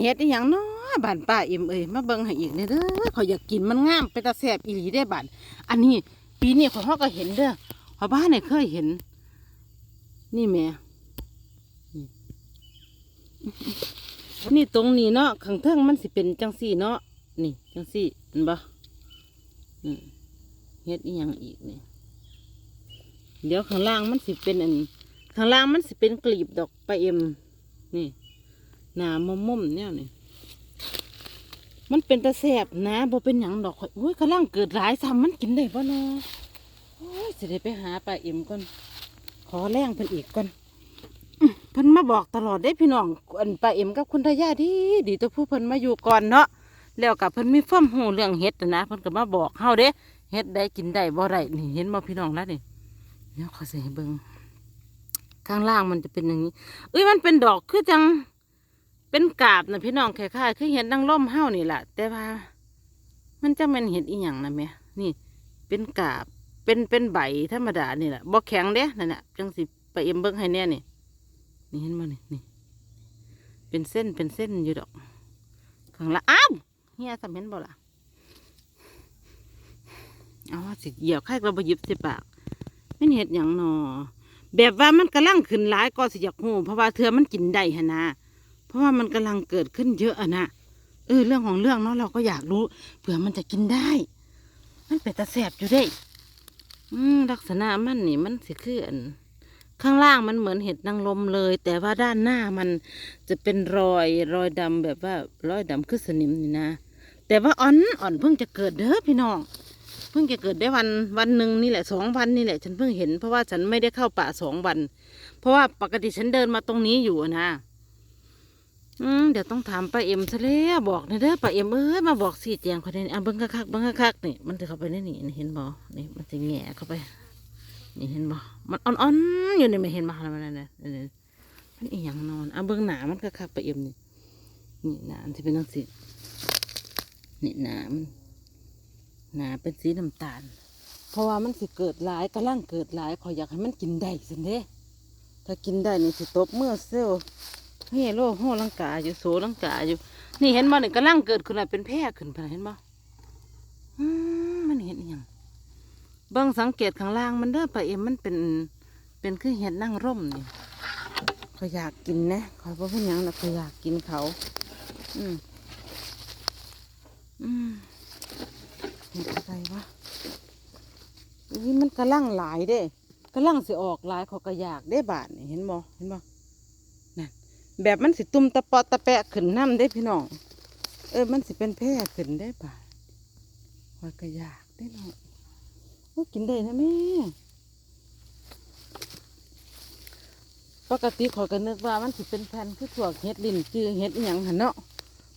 เฮ็ดอีหยังเนาะบ้านป้าเอ็มเอ้ยมาเบิ่งให้อีกเนี่ยเด้อขอยอยากกินมันงามเป็นตาแซ่บอีหลีได้บาดอันนี้ ปีนี้ขอยเฮาก็เห็นเด้อขอยบ้านเนี่ยเคยเห็น นี่แม่นี่ตรงนี้เนาะข้างเทิงมันสิเป็นจังซี่เนาะนี่จังซี่เห็นบ่นี่เฮ็ดอีหยังอีกนี่เดี๋ยวข้างล่างมันสิเป็นอันข้างล่างมันสิเป็นกลีบดอกปลาเอ็มนี่ หนามมมุมเนี่ยนี่มันเป็นตะแสบนะบ่เป็นหยังดอกข่อยโอ้ยกำลังเกิดหลายซ้ำมันกินได้บ่เนาะโอ้ยสิได้ไปหาปลาเอ็มก่อนขอแรงเพิ่นอีกก่อนเพิ่นมาบอกตลอดได้พี่น้องอันปลาเอ็มกับคุณทายาดีดีตัวผู้เพิ่นมาอยู่ก่อนเนาะแล้วกับเพิ่นมีความรู้เรื่องเฮ็ดนะเพิ่นก็มาบอกเฮาเด้เฮ็ดได้กินได้บ่ได้นี่เห็นบ่พี่น้องแล้วนี่เดี๋ยวขอใส่ให้เบิ่งข้างล่างมันจะเป็นอย่างนี้เอ้ยมันเป็นดอกคือจัง เป็นกาบนะพี่น้องคล้ายๆคือเห็ดนางร่มเฮ้านี่แหละแต่ว่า มันจะเป็นเห็ดอีหยังนะแม่นี่ เป็นกาบเป็นเป็นใบธรรมดานี่แหละบ่แข็งเด้นั่นแหละจังสิไปเอ็มเบิ้งให้แน่นี่นี่เห็นบ่นี่นี่เป็นเส้นเป็นเส้นอยู่ดอกข้างละอ้าวเฮียสำเห็นบ่ล่ะเอาสิเหยียบไข่กระบหยิบสิปากไม่เห็ดหยังนอแบบว่ามันกำลังขึ้นหลายก็สิอยากหูเพราะว่าเธอมันกินได้หนนะ เพราะว่ามันกำลังเกิดขึ้นเยอะอะนะเออ เรื่องของเรื่องเนาะเราก็อยากรู้เผื่อมันจะกินได้ มันเป็นตาแสบอยู่ได้อืมลักษณะมันนี่มันสิคืออันข้างล่างมันเหมือนเห็ดนางรมเลย แต่ว่าด้านหน้ามันจะเป็นรอยรอยดำแบบว่ารอยดำคือสนิมนี่นะ แต่ว่าอ่อนอ่อนเพิ่งจะเกิดเด้อพี่น้องเพิ่งจะเกิดได้วันวันหนึ่งนี่แหละสองวันนี่แหละ ฉันเพิ่งเห็นเพราะว่าฉันไม่ได้เข้าป่าสองวัน เพราะว่าปกติฉันเดินมาตรงนี้อยู่นะ อืมเดี๋ยวต้องถามป้าเอ็มซะแล้วบอกนะเด้อป้าเอ็มเอ้ยมาบอกสีแจงคนนี้อะเบิ้งคักๆเบิ้งคักๆนี่มันจะเข้าไปในนี่นี่เห็นบ่นี่มันจะแง่เข้าไป นี่เห็นบ่มันอ่อนๆอยู่นี่ไม่เห็นบ่อะไรมันนั่นน่ะนี่มันอีหยังนอนอะเบิ้งหนามันคักๆป้าเอ็มนี่นี่หนามันจะเป็นจังสินี่หนามันหนาเป็นสีน้ำตาล เพราะว่ามันสิเกิดหลายกำลังเกิดหลายขอยอยากให้มันกินได้สิเด้ถ้ากินได้นี่สิตบเมื่อเซล เฮโลโหลังกาอยู่โสลังกาอยู่ นี่เห็นบ่นี่กำลังเกิดขึ้นแล้วเป็นแพร่ขึ้นไปเห็นบ่มันเห็นอหยังเบิ่งสังเกตข้างล่างมันเด้อปลาเอ็มมันเป็นเป็นคือเห็ดนั่งร่มนี่ขอยอยากกินนะขอยบ่เป็นยังแล้วขอยอยากกินเขา อืมอืมเห็ดอะไรวะนี่มันกระลังหลายเด้กระลังสิออกหลายขอกระยากได้บาทนี่เห็นบ่เห็นบ่ แบบมันสิตุ่มตะปอตะแปะขึ้นน้ำได้พี่น้องเออมันสิเป็นแพร่ขึ้นได้บาทว่ากระยากได้เนาะโอ้กินได้นะแม่ปกติขอยก็นึกว่ามันสิเป็นแผ่นคือถั่วเห็ดลินจือเห็ดอหย่างหันเนาะ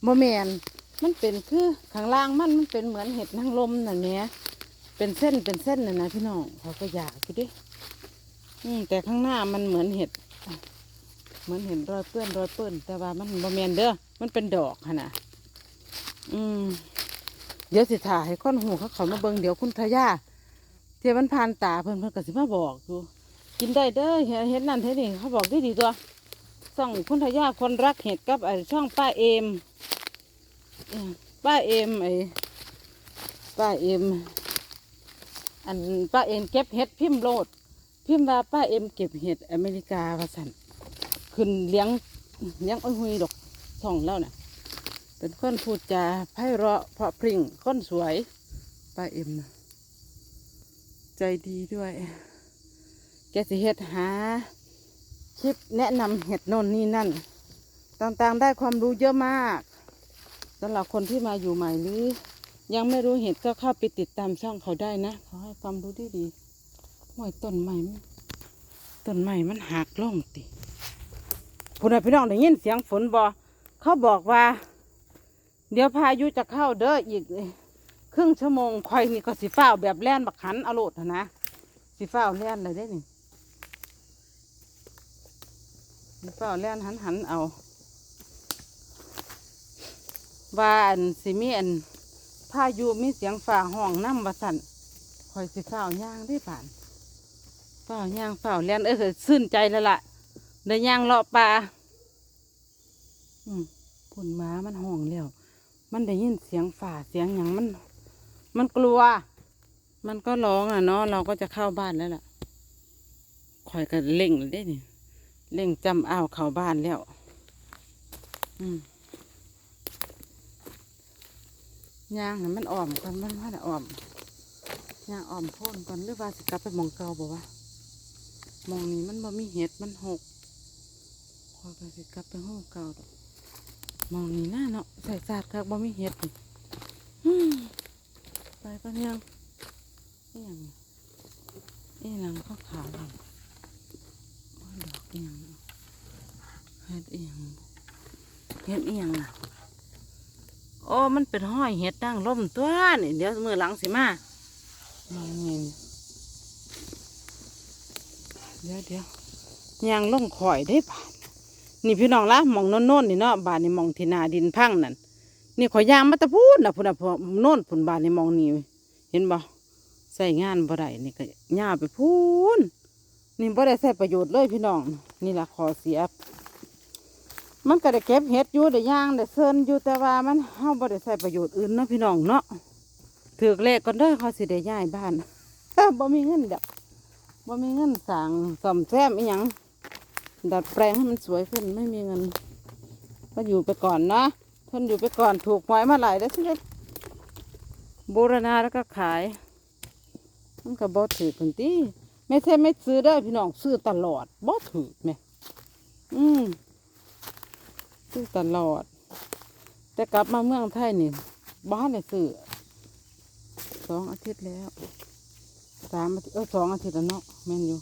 บ่แมนมันเป็นคือข้างล่างมันมันเป็นเหมือนเห็ดนางลมน่ะเนี้ยเป็นเส้นเป็นเส้นน่ะนะพี่น้องเขาก็อยากอยู่ดิอืมแต่ข้างหน้ามันเหมือนเห็ด เหมือนเห็นรอยเปื้อนรอยเปื้อนแต่ว่ามันบะเมนเด้อมันเป็นดอกค่ะนะอืมเดี๋ยวสิถ่าให้ค้อนหูเขาเขามาเบิ่งเดี๋ยวคุณทายาเทียมันผ่านตาเพิ่นเพิ่นก็สิมาบอกอยู่กินได้เด้อเห็ดเห็ดนั่นเห็ดนี่เขาบอกได้ดีตัวส่องคุณทายาคนรักเห็ดกับไอ้ช่องป้าเอมอืมป้าเอ็มไอ้ป้าเอ็มอันป้าเอ็มเก็บเห็ดพิมพ์โลด พิมพ์ว่าป้าเอ็มเก็บเห็ดอเมริกาว่าสัน ขึ้นเลี้ยงเลี้ยงอ้อยหุยดอกส่องแล้วน่ะ เป็นคนพูดจาไพเราะเพราะพริ้งคนสวยป้าเอ็มนะใจดีด้วย แกสิเห็ดหา คลิปแนะนำเห็ดโน่นนี่นั่น ต่างๆได้ความรู้เยอะมากสำหรับคนที่มาอยู่ใหม่หรือ ยังไม่รู้เหตุก็เข้าไปติดตามช่องเขาได้นะเขาให้ความรู้ดีดีๆห้วยต้นใหม่ต้นใหม่มันหักล่องติ พูดให้พี่น้องได้ยินเสียงฝนบอเขาบอกว่า เดี๋ยวพายุจะเข้าเด้ออีกครึ่งชั่วโมงคอยนี่ก็สิฟ้าวแบบแล่นบักขันอาโลดนะสิฟ้าวแล่นเลยได้นี่สิฟ้าวแล่นหันหันเอาว่าอันสิมีอันพายุมีเสียงฝ่าห้องน้ำว่าสั่นคอยสิฝ้าวย่างได้ผ่านฝ้าวย่างฝ้าวเลียนเออซื่นใจแล้วล่ะ ได้ย่างเลาะปลาอืมปุ่นหม้ามันห้องแล้วมันได้ยินเสียงฝ่าเสียงอย่างมัน มันกลัว มันก็ร้องอะเนาะเราก็จะเข้าบ้านแล้วล่ะคอยก็เล่งเลยเด้นี่เล่งจำอ้าวเข้าบ้านแล้ว อืมย่างมันอ่อมก่อนมันว่าน่ะอ่อมย่างอ่อมพ่นก่อนหรือว่าสิกลับไปมองเก่าบ่วะหมองนี้มันบ่มีเห็ดมันหก คอยก็สิกลับไปห้องเก่าดอกหมองนี้น่าเนาะใส่สาดครับบ่มีเห็ดนี่อืมไปปะเนี่ยงนี่ยังนี่หลังเขาขาวๆนี่โอ้ยดอกอีหยังเนาะเห็ดอีหยังเห็ดอีหยังน่ะโอ้มันเป็นห้อยเห็ดดังล่มตัวนี่เดี๋ยวมือหลังสิมามาเงินเดี๋ยวเดี๋ยวยางล่งข่อยได้บาท นี่พี่น้องละมองโน่นๆนี่เนาะบานนี่มองที่นาดินพังนั่นนี่ข่อยางมาตะพูดนะพุ่นะพุ่นโน่นพุ่นบานนี่มองนี่เห็นบ่ใส่งานบ่ได้นี่ก็ย่าไปพูนนี่บ่ได้ใส่ประโยชน์เลยพี่น้อง นี่ละขอเสียมันก็ได้เก็บเห็ดอยู่ได้ย่างได้เซินอยู่แต่ว่ามันเฮาบ่ได้ใช้ประโยชน์อื่นเนาะพี่น้องเนาะถือเลขก่อนเด้อเขาสิได้ย้ายบ้านบ่มีเงินดอกบ่มีเงินสั่งซ่อมแซมอีหยัง ดัดแปลงให้มันสวยขึ้นไม่มีเงิน ก็อยู่ไปก่อนนะทนอยู่ไปก่อนถูกหวยมาหลายแล้วสิได้บูรณาแล้วก็ขาย มันก็บ่ถือคนตีไม่ใช่ไม่ซื้อเด้พี่น้องซื้อตลอดบ่ถือแม่อืมซื้อตลอด แต่กลับมาเมืองไทยนี่บ้านเลยซื้อสองอาทิตย์แล้วสามอาทิตย์เออสองอาทิตย์แล้วเนาะแม่นอยู่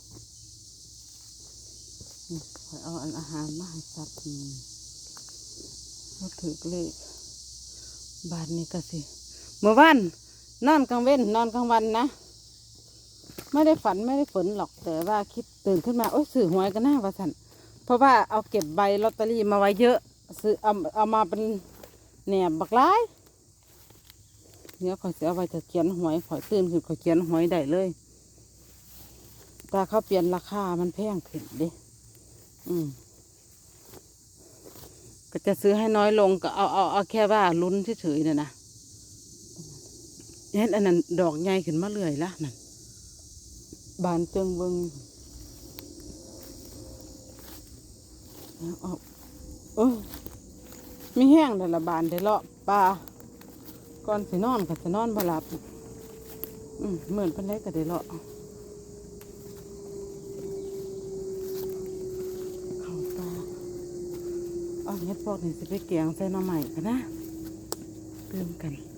นี่ข้อยเอาอาหารมาให้สัตว์นี่ก็ถือเลขบาทนี้ก็สิเมื่อวานนอนกลางเว้นนอนกลางวันนะ ไม่ได้ฝันไม่ได้ฝนหรอกแต่ว่าคิดตื่นขึ้นมา โอ้ยสื่อหวยกันหน้าว่าสันเพราะว่าเอาเก็บใบลอตเตอรี่มาไว้เยอะ ซื้อเอาเอามาเป็นแหนบบักร้ายเดี๋ยวขอยเสียเอาไว้จะเขียนหวยขอยตื่นขึ้นขอยเขียนหวยได้เลยแต่เขาเปลี่ยนราคามันแพงขึ้นดิ อืมก็จะซื้อให้น้อยลงก็เอาเอาเอาแค่ว่าลุ้นเฉยๆน่ะนะเห็นอันนั้นดอกใหญ่ขึ้นมาเรื่อยละนั่นบานเจิงเบิงเอาอกเออมีแห้งแต่ละบานได้เลาะปลาก่อนสินอนก็จะนอนบ่หลับ อืมเหมือนเพิ่นได้ก็ได้เลาะเข้าปลาเอาเฮ็ด พวกนี้สิไปเกียงใส่หน่อใหม่กันนะเติมกัน